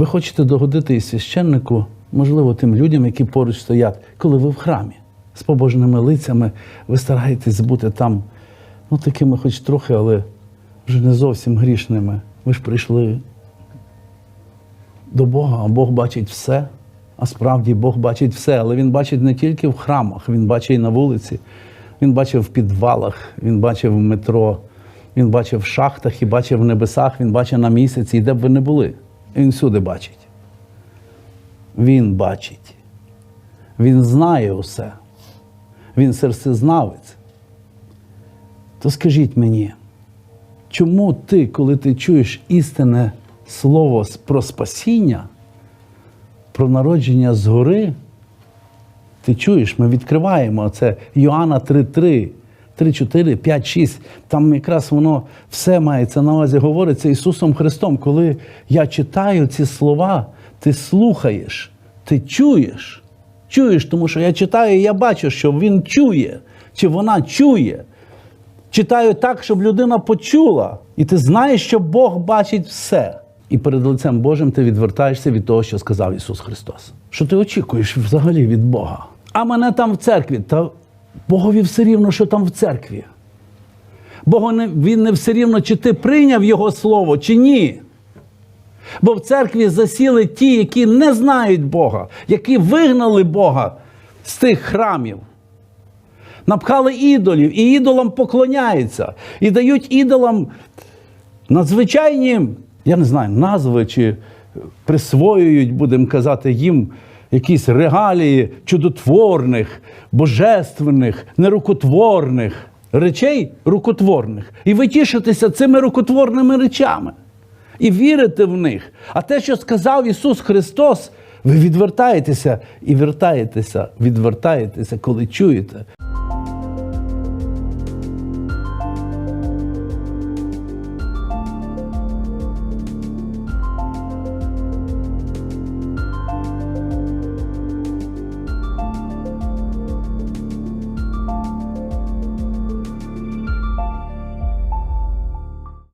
Ви хочете догодити і священнику, можливо, тим людям, які поруч стоять, коли ви в храмі з побожними лицями, ви стараєтесь бути там, ну, такими хоч трохи, але вже не зовсім грішними. Ви ж прийшли до Бога, а Бог бачить все. А справді Бог бачить все, але Він бачить не тільки в храмах, Він бачить і на вулиці, Він бачив в підвалах, Він бачив в метро, Він бачив в шахтах і бачив в небесах, Він бачить на місяці, і де б ви не були. Він всюди бачить. Він бачить. Він знає усе. Він серцезнавець. То скажіть мені, чому ти, коли ти чуєш істинне слово про спасіння, про народження згори, ти чуєш, ми відкриваємо це Йоанна 3.3, 3.4, 5, 6. Там якраз воно все мається на увазі говориться Ісусом Христом. Коли я читаю ці слова, ти слухаєш, ти чуєш. Чуєш, тому що я читаю, і я бачу, що він чує, чи вона чує. Читаю так, щоб людина почула. І ти знаєш, що Бог бачить все. І перед лицем Божим ти відвертаєшся від того, що сказав Ісус Христос. Що ти очікуєш взагалі від Бога? А мене там в церкві. Та Богові все рівно, що там в церкві. Богу не, він не все рівно, чи ти прийняв Його слово, чи ні. Бо в церкві засіли ті, які не знають Бога, які вигнали Бога з тих храмів. Напхали ідолів, і ідолам поклоняються, і дають ідолам надзвичайні, я не знаю, назви чи присвоюють, будемо казати, їм якісь регалії чудотворних, божественних, нерукотворних речей рукотворних. І ви тішитеся цими рукотворними речами. І вірите в них. А те, що сказав Ісус Христос, ви відвертаєтеся і вертаєтеся, відвертаєтеся, коли чуєте.